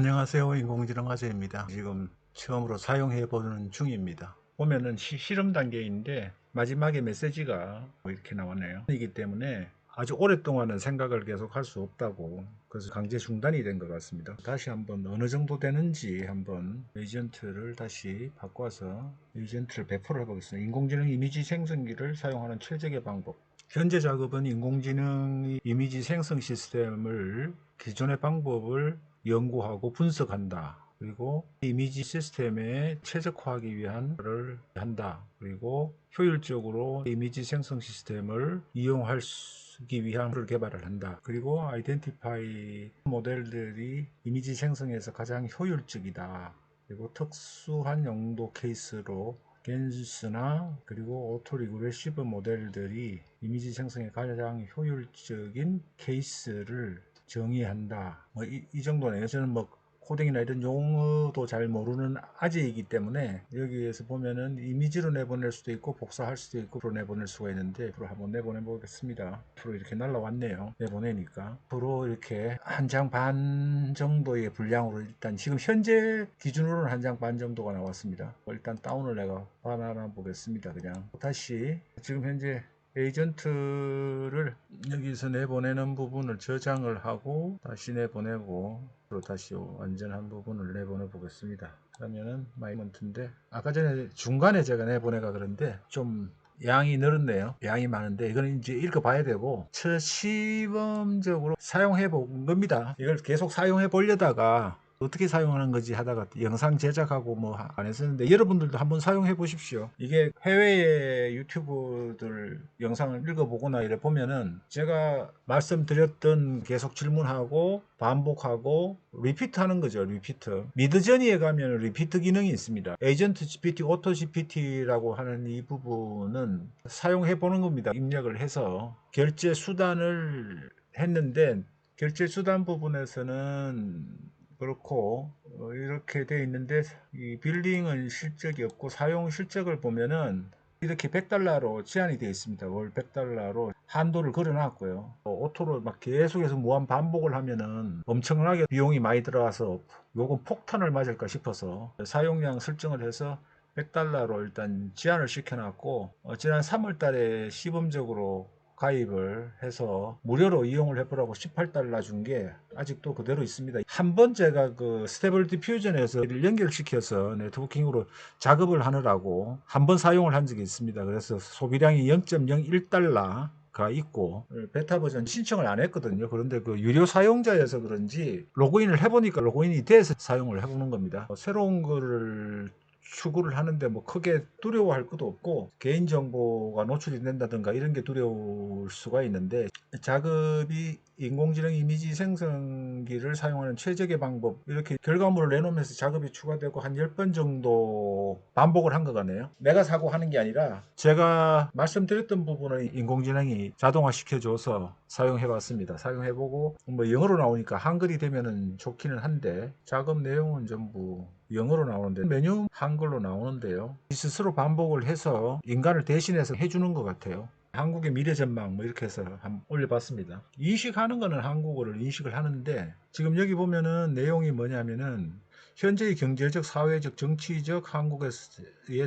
안녕하세요. 인공지능 화제입니다. 지금 처음으로 사용해 보는 중입니다. 보면은 시, 실험 단계인데 마지막에 메시지가 뭐 이렇게 나왔네요. 이기 때문에 아주 오랫동안은 생각을 계속 할 수 없다고 그래서 강제 중단이 된 것 같습니다. 다시 한번 어느 정도 되는지 한번 에이전트를 다시 바꿔서 에이전트를 100% 해보겠습니다. 인공지능 이미지 생성기를 사용하는 최적의 방법. 현재 작업은 인공지능 이미지 생성 시스템을 기존의 방법을 연구하고 분석한다. 그리고 이미지 시스템에 최적화하기 위한 를 한다. 그리고 효율적으로 이미지 생성 시스템을 이용할 기 위한 를 개발을 한다. 그리고 아이덴티파이 모델들이 이미지 생성에서 가장 효율적이다. 그리고 특수한 용도 케이스로 겐스나 그리고 오토 리그레시브 모델들이 이미지 생성에 가장 효율적인 케이스를 정의한다. 뭐이 정도네요. 저는 뭐 코딩이나 이런 용어도 잘 모르는 아재이기 때문에 여기에서 보면은 이미지로 내보낼 수도 있고 복사할 수도 있고 프로 내보낼 수가 있는데 프로 한번 내보내 보겠습니다. 프로 이렇게 날라왔네요. 내보내니까 프로 이렇게 한 장 반 정도의 분량으로 일단 지금 현재 기준으로는 한 장 반 정도가 나왔습니다. 일단 다운을 내가 받아 보겠습니다. 그냥 다시 지금 현재 에이전트를 여기서 내보내는 부분을 저장을 하고 다시 내보내고 또 다시 완전한 부분을 내보내 보겠습니다. 그러면은 마이먼트인데 아까 전에 중간에 제가 내보내가 그런데 좀 양이 늘었네요. 양이 많은데 이거는 이제 읽어봐야 되고 첫 시범적으로 사용해 본 겁니다. 이걸 계속 사용해 보려다가 어떻게 사용하는 거지 하다가 영상 제작하고 뭐 안 했었는데 여러분들도 한번 사용해 보십시오. 이게 해외의 유튜브들 영상을 읽어보거나 이래 보면은 제가 말씀드렸던 계속 질문하고 반복하고 리피트 하는 거죠. 리피트. 미드저니에 가면 리피트 기능이 있습니다. 에이전트 GPT, 오토 GPT라고 하는 이 부분은 사용해 보는 겁니다. 입력을 해서 결제 수단을 했는데 결제 수단 부분에서는 그렇고 어, 이렇게 돼 있는데 이 빌링은 실적이 없고 사용 실적을 보면은 이렇게 100달러로 제한이 되어 있습니다. 월 100달러로 한도를 걸어놨고요. 어, 오토로 막 계속해서 무한 반복을 하면은 엄청나게 비용이 많이 들어가서 요건 폭탄을 맞을까 싶어서 사용량 설정을 해서 100달러로 일단 제한을 시켜놨고 어, 지난 3월 달에 시범적으로 가입을 해서 무료로 이용을 해보라고 18달러 준 게 아직도 그대로 있습니다. 한 번 제가 그 스테블 디퓨전에서 연결시켜서 네트워킹으로 작업을 하느라고 한 번 사용을 한 적이 있습니다. 그래서 소비량이 0.01달러 가 있고 베타 버전 신청을 안 했거든요. 그런데 그 유료 사용자여서 그런지 로그인을 해보니까 로그인이 돼서 사용을 해보는 겁니다. 새로운 거를 추구를 하는데 뭐 크게 두려워할 것도 없고 개인정보가 노출이 된다든가 이런 게 두려울 수가 있는데 작업이 인공지능 이미지 생성기를 사용하는 최적의 방법 이렇게 결과물을 내놓으면서 작업이 추가되고 한 10번 정도 반복을 한 것 같네요. 내가 사고 하는 게 아니라 제가 말씀드렸던 부분을 인공지능이 자동화 시켜줘서 사용해 봤습니다. 사용해 보고 뭐 영어로 나오니까 한글이 되면은 좋기는 한데 작업 내용은 전부 영어로 나오는데 메뉴 한글로 나오는데요. 스스로 반복을 해서 인간을 대신해서 해주는 것 같아요 한국의 미래 전망 뭐 이렇게 해서 한번 올려봤습니다. 인식하는 거는 한국어를 인식을 하는데 지금 여기 보면은 내용이 뭐냐면은 현재의 경제적, 사회적, 정치적 한국의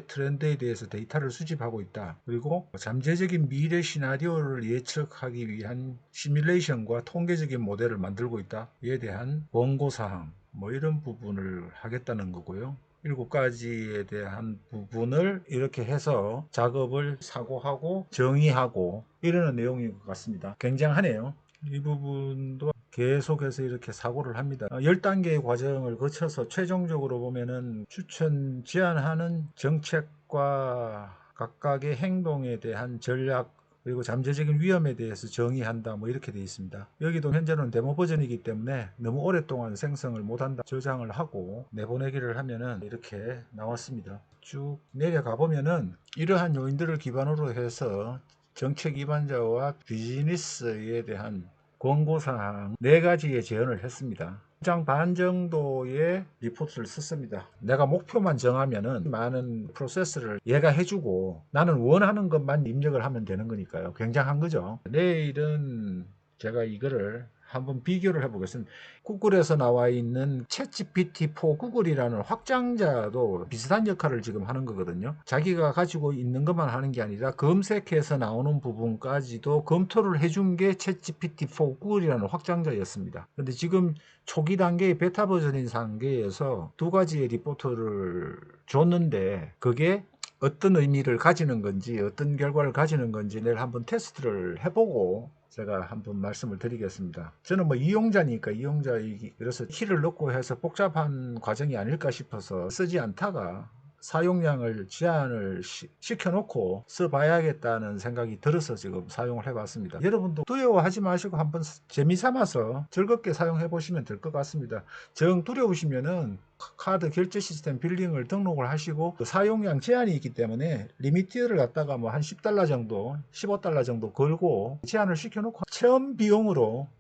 트렌드에 대해서 데이터를 수집하고 있다. 그리고 잠재적인 미래 시나리오를 예측하기 위한 시뮬레이션과 통계적인 모델을 만들고 있다. 이에 대한 원고사항 뭐 이런 부분을 하겠다는 거고요. 일곱 가지에 대한 부분을 이렇게 해서 작업을 사고하고 정의하고 이러는 내용인 것 같습니다. 굉장하네요. 이 부분도 계속해서 이렇게 사고를 합니다. 10단계의 과정을 거쳐서 최종적으로 보면은 추천 제안하는 정책과 각각의 행동에 대한 전략 그리고 잠재적인 위험에 대해서 정의한다 뭐 이렇게 되어 있습니다. 여기도 현재는 데모 버전이기 때문에 너무 오랫동안 생성을 못한다 저장을 하고 내보내기를 하면은 이렇게 나왔습니다. 쭉 내려가 보면은 이러한 요인들을 기반으로 해서 정책 위반자와 비즈니스에 대한 권고사항 네 가지의 제언을 했습니다. 장반 정도의 리포트를 썼습니다. 내가 목표만 정하면은 많은 프로세스를 얘가 해주고 나는 원하는 것만 입력을 하면 되는 거니까요. 굉장한 거죠. 내일은 제가 이거를 한번 비교를 해보겠습니다. 구글에서 나와 있는 챗GPT4 구글이라는 확장자도 비슷한 역할을 지금 하는 거거든요. 자기가 가지고 있는 것만 하는 게 아니라 검색해서 나오는 부분까지도 검토를 해준 게 챗GPT4 구글이라는 확장자였습니다. 근데 지금 초기 단계의 베타 버전인 단계에서 두 가지의 리포트를 줬는데 그게 어떤 의미를 가지는 건지 어떤 결과를 가지는 건지 내일 한번 테스트를 해보고 제가 한번 말씀을 드리겠습니다. 저는 뭐 이용자니까 이용자이기 그래서 키를 넣고 해서 복잡한 과정이 아닐까 싶어서 쓰지 않다가 사용량을 제한을 시, 시켜놓고 써봐야겠다는 생각이 들어서 지금 사용을 해봤습니다. 여러분도 두려워하지 마시고 한번 재미 삼아서 즐겁게 사용해 보시면 될 것 같습니다. 정 두려우시면은 카드 결제 시스템 빌링을 등록을 하시고 그 사용량 제한이 있기 때문에 리미티를 갖다가 뭐 한 10달러 정도, 15달러 정도 걸고 제한을 시켜놓고 체험 비용으로 바-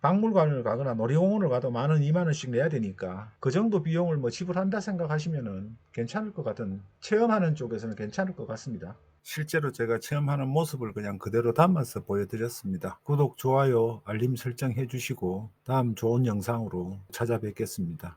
박물관을 가거나 놀이공원을 가도 만 원, 2만 원씩 내야 되니까 그 정도 비용을 뭐 지불한다 생각하시면은 괜찮을 것 같은 체험하는 쪽에서는 괜찮을 것 같습니다. 실제로 제가 체험하는 모습을 그냥 그대로 담아서 보여드렸습니다. 구독, 좋아요, 알림 설정 해주시고 다음 좋은 영상으로 찾아뵙겠습니다.